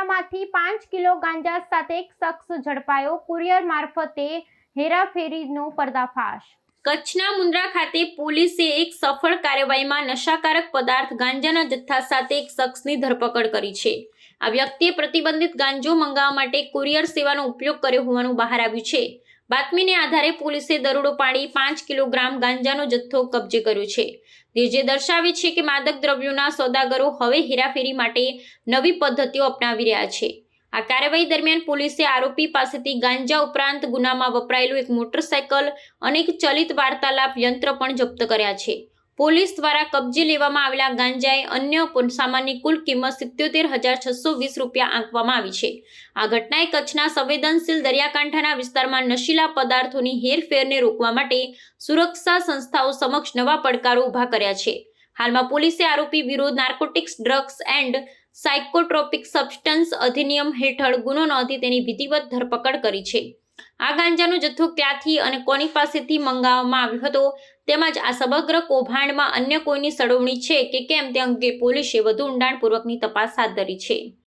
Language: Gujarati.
મુન્દ્રામાંથી પાંચ કિલો ગાંજા સાથે એક શખ્સ ઝડપાયો. કુરિયર મારફતે હેરાફેરીનો પર્દાફાશ. કચ્છના મુન્દ્રા ખાતે પોલીસે એક સફળ કાર્યવાહીમાં નશાકારક પદાર્થ ગાંજાના જથ્થા સાથે એક શખ્સની ધરપકડ કરી છે. આ વ્યક્તિએ પ્રતિબંધિત ગાંજો મંગાવવા માટે કુરિયર સેવાનો ઉપયોગ કર્યો હોવાનું બહાર આવ્યું છે. બાતમીને આધારે પોલીસે દરોડો પાડી પાંચ કિલોગ્રામ ગાંજાનો જથ્થો કબજે કર્યો છે. જે દર્શાવે છે કે માદક દ્રવ્યોના સોદાગરો હવે હેરાફેરી માટે નવી પદ્ધતિઓ અપનાવી રહ્યા છે. આ કાર્યવાહી દરમિયાન પોલીસે આરોપી પાસેથી ગાંજા ઉપરાંત ગુનામાં વપરાયેલું એક મોટરસાયકલ અને એક ચલિત વાર્તાલાપ યંત્ર પણ જપ્ત કર્યા છે. પોલીસ દ્વારા કબજે લેવામાં આવેલા ગાંજાએ અન્ય સામાનની કુલ કિંમત સિત્યોતેર હજાર છસો વીસ રૂપિયા આંકવામાં આવી છે. આ ઘટનાએ કચ્છના સંવેદનશીલ દરિયાકાંઠાના વિસ્તારમાં નશીલા પદાર્થોની હેરફેરને રોકવા માટે સુરક્ષા સંસ્થાઓ સમક્ષ નવા પડકારો ઊભા કર્યા છે. હાલમાં પોલીસે આરોપી વિરુદ્ધ narcotics, drugs and psychotropic substance અધિનિયમ હેઠળ ગુનો નોંધી તેની વિધિવત ધરપકડ કરી છે. આ ગાંજાનો જથ્થો ક્યાંથી અને કોની પાસેથી મંગાવવામાં આવ્યો હતો? તેમજ આ સમગ્ર કૌભાંડમાં અન્ય કોઈની સળવણી છે કે કેમ તે અંગે પોલીસે વધુ ઊંડાણપૂર્વકની તપાસ હાથ ધરી છે.